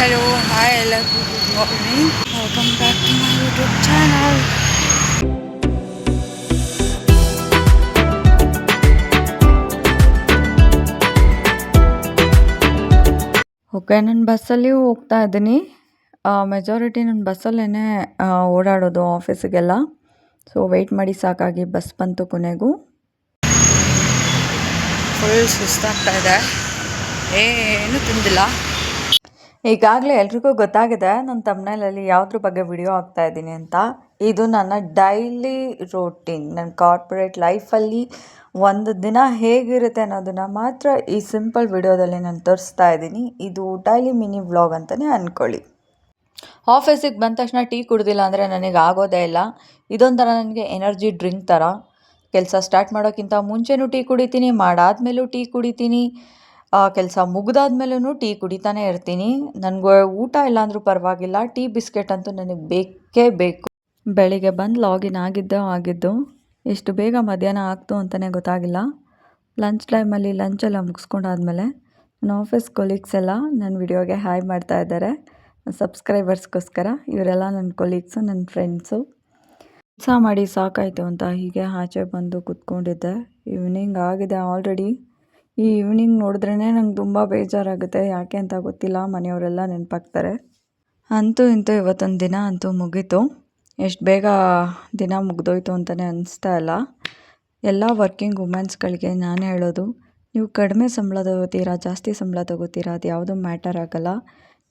Hello hi ಎಲ್ಲರಿಗೂ good morning welcome back to my YouTube channel okay ನಾನು ಬಸ್ಸಲ್ಲಿ ಹೋಗ್ತಾ ಇದ್ದೀನಿ. ಮೆಜಾರಿಟಿ ನಾನು ಬಸ್ಸಲ್ಲೇ ಓಡಾಡೋದು ಆಫೀಸಿಗೆಲ್ಲ ಸೊ ವೆಯ್ಟ್ ಮಾಡಿ ಸಾಕಾಗಿ ಬಸ್ ಬಂತು ಕೊನೆಗೂ. ಫುಲ್ ಸುಸ್ತಾಗ್ತಾ ಇದೆ. ಏನು ತಿಂದಿಲ್ಲ. ಈಗಾಗಲೇ ಎಲ್ರಿಗೂ ಗೊತ್ತಾಗಿದೆ ನನ್ನ ತಮ್ಮನೇಲಲ್ಲಿ ಯಾವುದ್ರ ಬಗ್ಗೆ ವಿಡಿಯೋ ಆಗ್ತಾ ಇದ್ದೀನಿ ಅಂತ. ಇದು ನನ್ನ ಡೈಲಿ ರೂಟೀನ್ ನನ್ನ ಕಾರ್ಪೊರೇಟ್ ಲೈಫಲ್ಲಿ ಒಂದು ದಿನ ಹೇಗಿರುತ್ತೆ ಅನ್ನೋದನ್ನು ಮಾತ್ರ ಈ ಸಿಂಪಲ್ ವಿಡಿಯೋದಲ್ಲಿ ನಾನು ತೋರಿಸ್ತಾ ಇದ್ದೀನಿ. ಇದು ಡೈಲಿ ಮಿನಿ ವ್ಲಾಗ್ ಅಂತಲೇ ಅಂದ್ಕೊಳ್ಳಿ ಆಫೀಸಿಗೆ ಬಂದ ತಕ್ಷಣ ಟೀ ಕುಡ್ದಿಲ್ಲ ಅಂದರೆ ನನಗೆ ಆಗೋದೇ ಇಲ್ಲ. ಇದೊಂಥರ ನನಗೆ ಎನರ್ಜಿ ಡ್ರಿಂಕ್ ಥರ ಕೆಲಸ ಸ್ಟಾರ್ಟ್ ಮಾಡೋಕ್ಕಿಂತ ಮುಂಚೆನೂ ಟೀ ಕುಡಿತೀನಿ, ಮಾಡಾದ್ಮೇಲೂ ಟೀ ಕುಡಿತೀನಿ. ಕೆಲಸ ಮುಗಿದಾದ್ಮೇಲೂ ಟೀ ಕುಡಿತಾನೆ ಇರ್ತೀನಿ. ನನಗೆ ಊಟ ಇಲ್ಲಾಂದ್ರೂ ಪರವಾಗಿಲ್ಲ. ಟೀ, ಬಿಸ್ಕೆಟ್ ಅಂತೂ ನನಗೆ ಬೇಕೇ ಬೇಕು. ಬೆಳಿಗ್ಗೆ ಬಂದು ಲಾಗಿನ್ ಆಗಿದ್ದು ಆಗಿದ್ದು ಎಷ್ಟು ಬೇಗ ಮಧ್ಯಾಹ್ನ ಆಗ್ತು ಅಂತಲೇ ಗೊತ್ತಾಗಿಲ್ಲ. ಲಂಚ್ ಟೈಮಲ್ಲಿ ಲಂಚೆಲ್ಲ ಮುಗಿಸ್ಕೊಂಡಾದ್ಮೇಲೆ ನನ್ನ ಆಫೀಸ್ ಕೊಲೀಗ್ಸ್ ಎಲ್ಲ ನನ್ನ ವಿಡಿಯೋಗೆ ಹಾಯ್ ಮಾಡ್ತಾ ಇದ್ದಾರೆ. ಸಬ್ಸ್ಕ್ರೈಬರ್ಸ್ಗೋಸ್ಕರ ಇವರೆಲ್ಲ ನನ್ನ ಕೊಲೀಗ್ಸು ನನ್ನ ಫ್ರೆಂಡ್ಸು. ಕೆಲಸ ಮಾಡಿ ಸಾಕಾಯಿತು ಅಂತ ಹೀಗೆ ಆಚೆ ಬಂದು ಕೂತ್ಕೊಂಡಿದ್ದೆ. ಈವ್ನಿಂಗ್ ಆಗಿದೆ ಆಲ್ರೆಡಿ. ಈ ಈವ್ನಿಂಗ್ ನೋಡಿದ್ರೇ ನಂಗೆ ತುಂಬ ಬೇಜಾರಾಗುತ್ತೆ. ಯಾಕೆ ಅಂತ ಗೊತ್ತಿಲ್ಲ. ಮನೆಯವರೆಲ್ಲ ನೆನಪಾಗ್ತಾರೆ. ಅಂತೂ ಇಂತೂ ಇವತ್ತೊಂದು ದಿನ ಅಂತೂ ಮುಗೀತು. ಎಷ್ಟು ಬೇಗ ದಿನ ಮುಗ್ದೋಯ್ತು ಅಂತಲೇ ಅನಿಸ್ತಾ ಇಲ್ಲ. ಎಲ್ಲ ವರ್ಕಿಂಗ್ ವುಮೆನ್ಸ್ಗಳಿಗೆ ನಾನೇ ಹೇಳೋದು, ನೀವು ಕಡಿಮೆ ಸಂಬಳ ತಗೋತೀರಾ, ಜಾಸ್ತಿ ಸಂಬಳ ತಗೋತೀರಾ, ಅದು ಯಾವುದೂ ಮ್ಯಾಟರ್ ಆಗೋಲ್ಲ.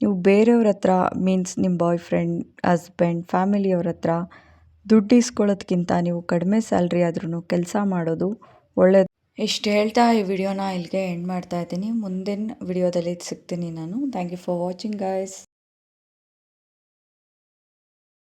ನೀವು ಬೇರೆಯವ್ರ ಹತ್ರ ಮೀನ್ಸ್ ನಿಮ್ಮ ಬಾಯ್ ಫ್ರೆಂಡ್ ಹಸ್ಬೆಂಡ್ ಫ್ಯಾಮಿಲಿಯವ್ರ ಹತ್ರ ದುಡ್ಡು ಇಸ್ಕೊಳ್ಳೋದ್ಕಿಂತ ನೀವು ಕಡಿಮೆ ಸ್ಯಾಲ್ರಿ ಆದ್ರೂ ಕೆಲಸ ಮಾಡೋದು ಒಳ್ಳೆಯದು ಇಷ್ಟು ಹೇಳ್ತಾ ಈ ವಿಡಿಯೋನ ಇಲ್ಲಿಗೆ ಎಂಡ್ ಮಾಡ್ತಾ ಇದ್ದೀನಿ. ಮುಂದಿನ ವಿಡಿಯೋದಲ್ಲಿ ಸಿಗ್ತೀನಿ ನಾನು. Thank you for watching guys